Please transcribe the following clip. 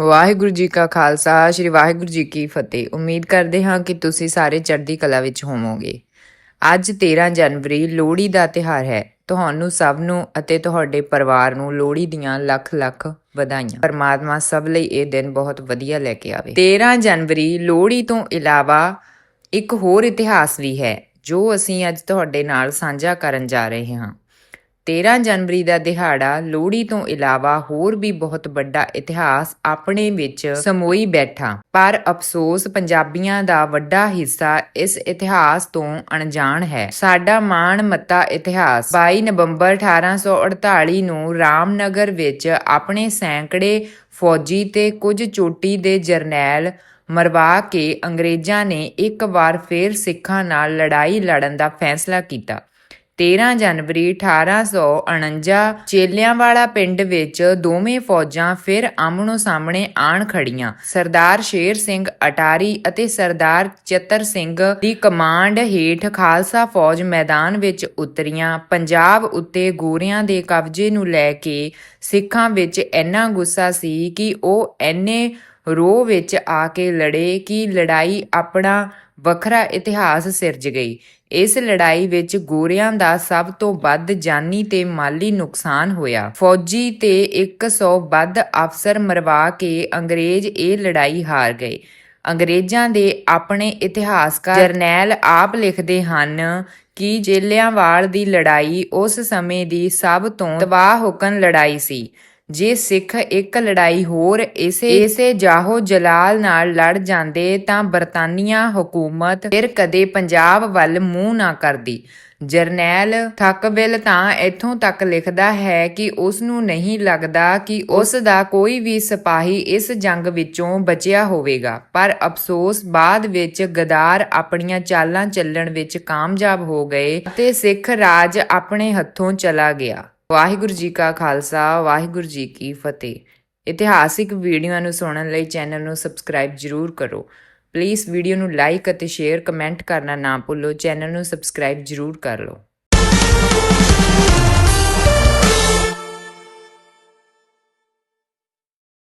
ਵਾਹਿਗੁਰੂ ਜੀ ਕਾ ਖਾਲਸਾ, ਸ੍ਰੀ ਵਾਹਿਗੁਰੂ ਜੀ ਕੀ ਫਤਿਹ। ਉਮੀਦ ਕਰਦੇ ਹਾਂ ਕਿ ਤੁਸੀਂ ਸਾਰੇ ਚੜ੍ਹਦੀ ਕਲਾ ਵਿੱਚ ਹੋਵੋਗੇ। ਅੱਜ 13 ਜਨਵਰੀ ਲੋਹੜੀ ਦਾ ਤਿਹਾਰ ਹੈ। ਤੁਹਾਨੂੰ ਸਭ ਨੂੰ ਅਤੇ ਤੁਹਾਡੇ ਪਰਿਵਾਰ ਨੂੰ ਲੋਹੜੀ ਦੀਆਂ ਲੱਖ ਲੱਖ ਵਧਾਈਆਂ। ਪਰਮਾਤਮਾ ਸਭ ਲਈ ਇਹ ਦਿਨ ਬਹੁਤ ਵਧੀਆ ਲੈ ਕੇ ਆਵੇ। 13 ਜਨਵਰੀ ਲੋਹੜੀ ਤੋਂ ਇਲਾਵਾ ਇੱਕ ਹੋਰ ਇਤਿਹਾਸ ਵੀ ਹੈ, ਜੋ ਅਸੀਂ ਅੱਜ ਤੁਹਾਡੇ ਨਾਲ ਸਾਂਝਾ ਕਰਨ ਜਾ ਰਹੇ ਹਾਂ। 13 ਜਨਵਰੀ ਦਾ ਦਿਹਾੜਾ ਲੋਹੜੀ ਤੋਂ ਇਲਾਵਾ ਹੋਰ ਵੀ ਬਹੁਤ ਵੱਡਾ ਇਤਿਹਾਸ ਆਪਣੇ ਵਿੱਚ ਸਮੋਈ ਬੈਠਾ। ਪਰ ਅਫਸੋਸ ਪੰਜਾਬੀਆਂ ਦਾ ਵੱਡਾ ਹਿੱਸਾ ਇਸ ਇਤਿਹਾਸ ਤੋਂ ਅਣਜਾਣ ਹੈ। ਸਾਡਾ ਮਾਣ ਮੱਤਾ ਇਤਿਹਾਸ 22 ਨਵੰਬਰ 1848 ਨੂੰ ਰਾਮਨਗਰ ਵਿੱਚ ਆਪਣੇ ਸੈਂਕੜੇ ਫੌਜੀ ਤੇ ਕੁਝ ਚੋਟੀ ਦੇ ਜਰਨੈਲ ਮਰਵਾ ਕੇ ਅੰਗਰੇਜ਼ਾਂ ਨੇ ਇੱਕ ਵਾਰ ਫੇਰ ਸਿੱਖਾਂ ਨਾਲ ਲੜਾਈ ਲੜਨ ਦਾ ਫੈਸਲਾ ਕੀਤਾ। 13 ਜਨਵਰੀ 1849 ਚੇਲਿਆਂਵਾਲਾ ਪਿੰਡ ਵਿੱਚ ਦੋਵੇਂ ਫੌਜਾਂ ਫਿਰ ਆਮਣੋ ਸਾਹਮਣੇ ਆਣ ਖੜੀਆਂ ਸਰਦਾਰ ਸ਼ੇਰ ਸਿੰਘ ਅਟਾਰੀ ਅਤੇ ਸਰਦਾਰ ਚਤਰ ਸਿੰਘ ਦੀ ਕਮਾਂਡ ਹੇਠ ਖਾਲਸਾ ਫੌਜ ਮੈਦਾਨ ਵਿੱਚ ਉਤਰੀਆਂ। ਪੰਜਾਬ ਉੱਤੇ ਗੋਰਿਆਂ ਦੇ ਕਬਜ਼ੇ ਨੂੰ ਲੈ ਕੇ ਸਿੱਖਾਂ ਵਿੱਚ ਇੰਨਾ ਗੁੱਸਾ ਸੀ ਕਿ ਉਹ ਐਨੇ ਰੋਹ ਵਿੱਚ ਆ ਕੇ ਲੜੇ ਕਿ ਲੜਾਈ ਆਪਣਾ ਵੱਖਰਾ ਇਤਿਹਾਸ ਸਿਰਜ ਗਈ। ਇਸ ਲੜਾਈ ਵਿੱਚ ਗੋਰਿਆਂ ਦਾ ਸਭ ਤੋਂ ਵੱਧ ਜਾਨੀ ਤੇ ਮਾਲੀ ਨੁਕਸਾਨ ਹੋਇਆ। ਫੌਜੀ ਤੇ 100 ਵੱਧ ਅਫਸਰ ਮਰਵਾ ਕੇ ਅੰਗਰੇਜ਼ ਇਹ ਲੜਾਈ ਹਾਰ ਗਏ। ਅੰਗਰੇਜ਼ਾਂ ਦੇ ਆਪਣੇ ਇਤਿਹਾਸਕਾਰ ਜਰਨੈਲ ਆਪ ਲਿਖਦੇ ਹਨ ਕਿ ਜੇਲਿਆਂਵਾਲ ਦੀ ਲੜਾਈ ਉਸ ਸਮੇਂ ਦੀ ਸਭ ਤੋਂ ਤਬਾਹ ਹੁਕਮ ਲੜਾਈ ਸੀ। ਜੇ ਸਿੱਖ ਇੱਕ ਲੜਾਈ ਹੋਰ ਇਸੇ ਇਸੇ ਜਾਹੋ ਜਲਾਲ ਨਾਲ ਲੜ ਜਾਂਦੇ ਤਾਂ ਬਰਤਾਨੀਆ ਹਕੂਮਤ ਫਿਰ ਕਦੇ ਪੰਜਾਬ ਵੱਲ ਮੂੰਹ ਨਾ ਕਰਦੀ। ਜਰਨੈਲ ਥੱਕਵਿਲ ਤਾਂ ਇੱਥੋਂ ਤੱਕ ਲਿਖਦਾ ਹੈ ਕਿ ਉਸ ਨੂੰ ਨਹੀਂ ਲੱਗਦਾ ਕਿ ਉਸ ਦਾ ਕੋਈ ਵੀ ਸਿਪਾਹੀ ਇਸ ਜੰਗ ਵਿੱਚੋਂ ਬਚਿਆ ਹੋਵੇਗਾ। ਪਰ ਅਫਸੋਸ ਬਾਅਦ ਵਿੱਚ ਗਦਾਰ ਆਪਣੀਆਂ ਚਾਲਾਂ ਚੱਲਣ ਵਿੱਚ ਕਾਮਯਾਬ ਹੋ ਗਏ ਅਤੇ ਸਿੱਖ ਰਾਜ ਆਪਣੇ ਹੱਥੋਂ ਚਲਾ ਗਿਆ। ਵਾਹਿਗੁਰੂ ਜੀ ਕਾ ਖਾਲਸਾ, ਵਾਹਿਗੁਰੂ ਜੀ ਕੀ ਫਤਿਹ। ਇਤਿਹਾਸਿਕ ਵੀਡੀਓਆਂ ਨੂੰ ਸੁਣਨ ਲਈ ਚੈਨਲ ਨੂੰ ਸਬਸਕ੍ਰਾਈਬ ਜ਼ਰੂਰ ਕਰੋ। ਪਲੀਜ਼ ਵੀਡੀਓ ਨੂੰ ਲਾਈਕ ਅਤੇ ਸ਼ੇਅਰ ਕਮੈਂਟ ਕਰਨਾ ਨਾ ਭੁੱਲੋ, ਚੈਨਲ ਨੂੰ ਸਬਸਕ੍ਰਾਈਬ ਜ਼ਰੂਰ ਕਰ ਲਓ।